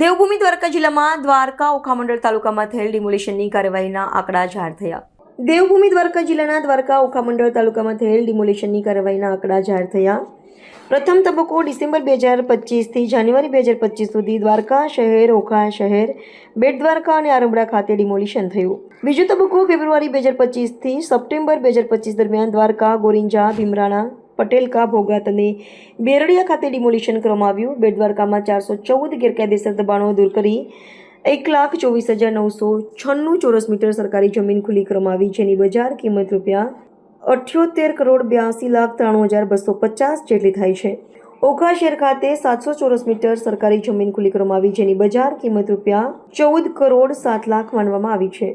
દેવભૂમિ દ્વારકા જિલ્લામાં દ્વારકા, ઓખામંડળ તાલુકામાં થયેલ ડિમોલિશનની કાર્યવાહીના આંકડા જાહેર થયા. દેવભૂમિ દ્વારકા જિલ્લાના દ્વારકા, ઓખામંડળ તાલુકામાં થયેલ ડિમોલિશનની કાર્યવાહીના આંકડા જાહેર થયા. પ્રથમ તબક્કો ડિસેમ્બર બે હજાર પચીસથી જાન્યુઆરી બે હજાર પચીસ સુધી દ્વારકા શહેર, ઓખા શહેર, બેટ દ્વારકા અને આરંભડા ખાતે ડિમોલિશન થયું. બીજો તબક્કો ફેબ્રુઆરી બે હજાર પચીસથી સપ્ટેમ્બર બે હજાર પચીસ દરમિયાન દ્વારકા, ગોરિંજા, ભીમરાણા પટેલકા ભોગાત અને બેરડિયા ખાતે ડિમોલિશન કરવામાં આવ્યું. બેટ દ્વારકામાં ચારસો ચૌદ ગેરકાયદેસર દબાણો દૂર કરી એક લાખ ચોવીસ હજાર નવસો છન્નું ચોરસ મીટર સરકારી જમીન ખુલ્લી કરવામાં આવી, જેની બજાર કિંમત રૂપિયા અઠ્યોતેર કરોડ બ્યાસી લાખ ત્રાણું હજાર બસો પચાસ જેટલી થાય છે. ઓખા શહેર ખાતે સાતસો ચોરસ મીટર સરકારી જમીન ખુલ્લી કરવામાં આવી, જેની બજાર કિંમત રૂપિયા ચૌદ કરોડ સાત લાખ માનવામાં આવી છે.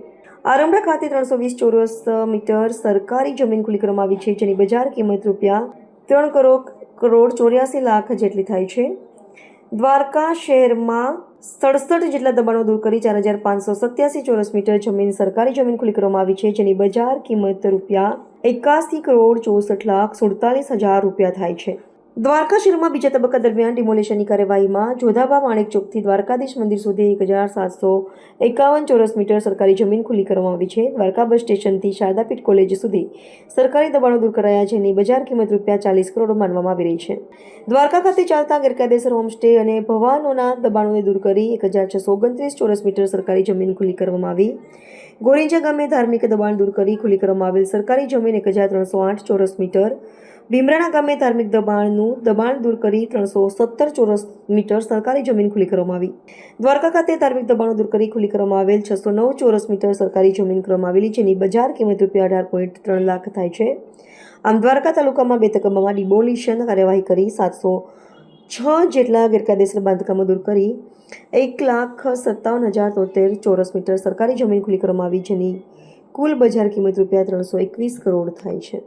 આરંભા ખાતે ત્રણસો વીસ ચોરસ મીટર સરકારી જમીન ખુલ્લી કરવામાં આવી છે, જેની બજાર કિંમત રૂપિયા ત્રણ કરોડ કરોડ ચોર્યાસી લાખ જેટલી થાય છે. દ્વારકા શહેરમાં સડસઠ જેટલા દબાણો દૂર કરી ચાર હજાર પાંચસો સત્યાસી ચોરસ મીટર જમીન સરકારી જમીન ખુલ્લી કરવામાં આવી છે, જેની બજાર કિંમત રૂપિયા એકાસી કરોડ ચોસઠ લાખ સુડતાલીસ હજાર રૂપિયા થાય છે. દ્વારકા શહેરમાં બીજા તબક્કા દરમિયાન ડિમોલિશનની કાર્યવાહીમાં જોધાબા માણેક ચોકથી દ્વારકાધીશ મંદિર સુધી એક હજાર સાતસો એકાવન ચોરસ મીટર સરકારી જમીન ખુલ્લી કરવામાં આવી છે. દ્વારકા બસ સ્ટેશનથી શારદાપીઠ કોલેજ સુધી સરકારી દબાણો દૂર કરાયા જેની બજાર કિંમત રૂપિયા ચાલીસ કરોડ માનવામાં આવી રહી છે. દ્વારકા ખાતે ચાલતા ગેરકાયદેસર હોમસ્ટે અને ભવાનોના દબાણોને દૂર કરી એક હજાર છસો ઓગણત્રીસ ચોરસ મીટર સરકારી જમીન ખુલ્લી કરવામાં આવી. ગોરિંજા ગામે ધાર્મિક દબાણ દૂર કરી ખુલ્લી કરવામાં આવેલ સરકારી જમીન એક હજાર ત્રણસો આઠ ચોરસ મીટર. ભીમરાણા ગામે ધાર્મિક દબાણનું દબાણ દૂર કરી ત્રણસો સત્તર ચોરસ મીટર સરકારી જમીન ખુલ્લી કરવામાં આવી. દ્વારકા ખાતે ધાર્મિક દબાણો દૂર કરી ખુલ્લી કરવામાં આવેલ છસો નવ ચોરસ મીટર સરકારી જમીન કરવામાં આવેલી જેની બજાર કિંમત રૂપિયા અઢાર પોઈન્ટ ત્રણ લાખ થાય છે. આમ દ્વારકા તાલુકામાં બે તકમામાં ડિબોલિશન કાર્યવાહી કરી સાતસો છ જેટલા ગેરકાયદેસર બાંધકામો દૂર કરી એક લાખ સત્તાવન હજાર તોતેર ચોરસ મીટર સરકારી જમીન ખુલ્લી કરવામાં આવી, જેની કુલ બજાર કિંમત રૂપિયા ત્રણસો એકવીસ કરોડ થાય છે.